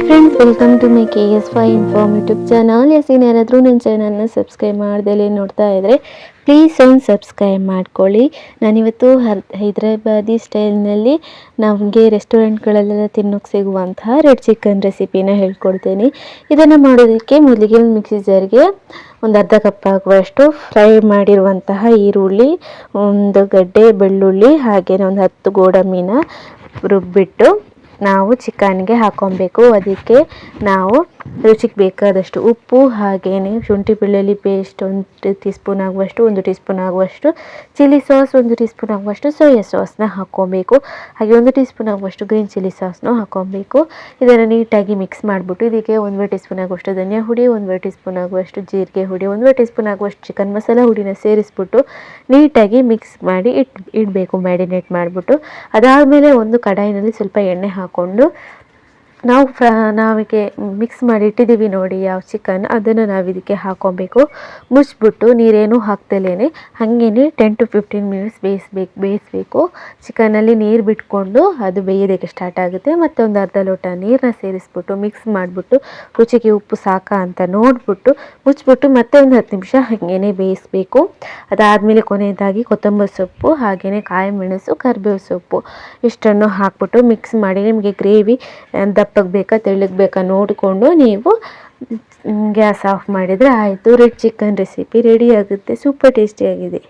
Hi friends welcome to my K S five inform YouTube channel yes ಇನ್ನು ಯಾರಾದರೂ ನನ್ನ ಚಾನಲ್ನ ಸಬ್ಸ್ಕ್ರೈಬ್ ಮಾಡ್ದಲೇ ನೋಡ್ತಾ ಇದ್ದರೆ ಪ್ಲೀಸ್ ಒಂದು ಸಬ್ಸ್ಕ್ರೈಬ್ ಮಾಡ್ಕೊಳ್ಳಿ. ನಾನಿವತ್ತು ಹರ್, ಹೈದ್ರಾಬಾದಿ ಸ್ಟೈಲ್ನಲ್ಲಿ ನಮಗೆ ರೆಸ್ಟೋರೆಂಟ್ಗಳಲ್ಲೆಲ್ಲ ತಿನ್ನೋಕ್ಕೆ ಸಿಗುವಂತಹ ರೆಡ್ ಚಿಕನ್ ರೆಸಿಪಿನ ಹೇಳ್ಕೊಡ್ತೀನಿ. ಇದನ್ನು ಮಾಡೋದಕ್ಕೆ ಮೊದಲಿಗೆ ಒಂದು ಮಿಕ್ಸಿ ಜಾರಿಗೆ ಒಂದು ಅರ್ಧ ಕಪ್ ಆಗುವಷ್ಟು ಫ್ರೈ ಮಾಡಿರುವಂತಹ ಈರುಳ್ಳಿ, ಒಂದು ಗಡ್ಡೆ, ಬೆಳ್ಳುಳ್ಳಿ ಹಾಗೆಯೇ ಒಂದು ಹತ್ತು ಗೋಡಂಬಿನ ರುಬ್ಬಿಟ್ಟು ನಾವು ಚಿಕನ್ಗೆ ಹಾಕೊಬೇಕು. ಅದಕ್ಕೆ ನಾವು ರುಚಿಗೆ ಬೇಕಾದಷ್ಟು ಉಪ್ಪು ಹಾಗೆಯೇ ಶುಂಠಿ ಬೆಳ್ಳುಳ್ಳಿ ಪೇಸ್ಟ್ ಒಂದು ಟೀ ಸ್ಪೂನ್ ಆಗುವಷ್ಟು, ಒಂದು ಟೀ ಸ್ಪೂನ್ ಆಗುವಷ್ಟು ಚಿಲ್ಲಿ ಸಾಸ್ ಒಂದು ಟೀ ಸ್ಪೂನ್ ಆಗುವಷ್ಟು ಸೋಯಾ ಸಾಸ್ನ ಹಾಕ್ಕೊಬೇಕು ಹಾಗೆ ಒಂದು ಟೀ ಸ್ಪೂನ್ ಆಗುವಷ್ಟು ಗ್ರೀನ್ ಚಿಲ್ಲಿ ಸಾಸ್ನೂ ಹಾಕ್ಕೊಬೇಕು ಇದನ್ನು ನೀಟಾಗಿ ಮಿಕ್ಸ್ ಮಾಡಿಬಿಟ್ಟು ಇದಕ್ಕೆ ಒಂದುವರೆ ಟೀ ಸ್ಪೂನ್ ಆಗುವಷ್ಟು ಧನಿಯಾ ಹುಡಿ ಒಂದುವರೆ ಟೀ ಸ್ಪೂನ್ ಆಗುವಷ್ಟು ಜೀರಿಗೆ ಹುಡಿ ಒಂದುವರೆ ಟೀ ಸ್ಪೂನ್ ಆಗುವಷ್ಟು ಚಿಕನ್ ಮಸಾಲ ಹುಡಿನ ಸೇರಿಸ್ಬಿಟ್ಟು ನೀಟಾಗಿ ಮಿಕ್ಸ್ ಮಾಡಿ ಇಟ್, ಇಡಬೇಕು ಮ್ಯಾರಿನೇಟ್ ಮಾಡಿಬಿಟ್ಟು. ಅದಾದಮೇಲೆ ಒಂದು ಕಡಾಯಿನಲ್ಲಿ ಸ್ವಲ್ಪ ಎಣ್ಣೆ ಹಾಕ್ಕೊಂಡು ನಾವು ಫ್ರ, ನಾವಿಗೆ ಮಿಕ್ಸ್ ಮಾಡಿ ಇಟ್ಟಿದ್ದೀವಿ ನೋಡಿ ಯಾವ ಚಿಕನ್ ಅದನ್ನು ನಾವು ಇದಕ್ಕೆ ಹಾಕ್ಕೊಬೇಕು ಮುಚ್ಚಿಬಿಟ್ಟು ನೀರೇನು ಹಾಕ್ದಲೇ ಹಾಗೇನೆ ಟೆನ್ ಟು ಫಿಫ್ಟೀನ್ ಮಿನಿಟ್ಸ್ ಬೇಯಿಸ್ಬೇಕು ಬೇಯಿಸ್ಬೇಕು. ಚಿಕನಲ್ಲಿ ನೀರು ಬಿಟ್ಕೊಂಡು ಅದು ಬೇಯೋದಕ್ಕೆ ಸ್ಟಾರ್ಟ್ ಆಗುತ್ತೆ. ಮತ್ತು ಒಂದು ಅರ್ಧ ಲೋಟ ನೀರನ್ನ ಸೇರಿಸ್ಬಿಟ್ಟು ಮಿಕ್ಸ್ ಮಾಡಿಬಿಟ್ಟು ರುಚಿಗೆ ಉಪ್ಪು ಸಾಕಾ ಅಂತ ನೋಡಿಬಿಟ್ಟು ಮುಚ್ಚಿಬಿಟ್ಟು ಮತ್ತೆ ಒಂದು ಹತ್ತು ನಿಮಿಷ ಹಾಗೇನೆ ಬೇಯಿಸ್ಬೇಕು. ಅದಾದಮೇಲೆ ಕೊನೆಯದಾಗಿ ಕೊತ್ತಂಬರಿ ಸೊಪ್ಪು ಹಾಗೆಯೇ ಕಾಯಿ ಮೆಣಸು, ಕರಿಬೇವು ಸೊಪ್ಪು ಇಷ್ಟನ್ನು ಹಾಕ್ಬಿಟ್ಟು ಮಿಕ್ಸ್ ಮಾಡಿ. ನಿಮಗೆ ಗ್ರೇವಿ ದಪ್ಪಗೆ ಬೇಕಾ ತೆಳ್ಳಗೆ ಬೇಕಾ ನೋಡಿಕೊಂಡು ನೀವು ಗ್ಯಾಸ್ ಆಫ್ ಮಾಡಿದರೆ ಆಯಿತು. ರೆಡ್ ಚಿಕನ್ ರೆಸಿಪಿ ರೆಡಿ ಆಗುತ್ತೆ. ಸೂಪರ್ ಟೇಸ್ಟಿಯಾಗಿದೆ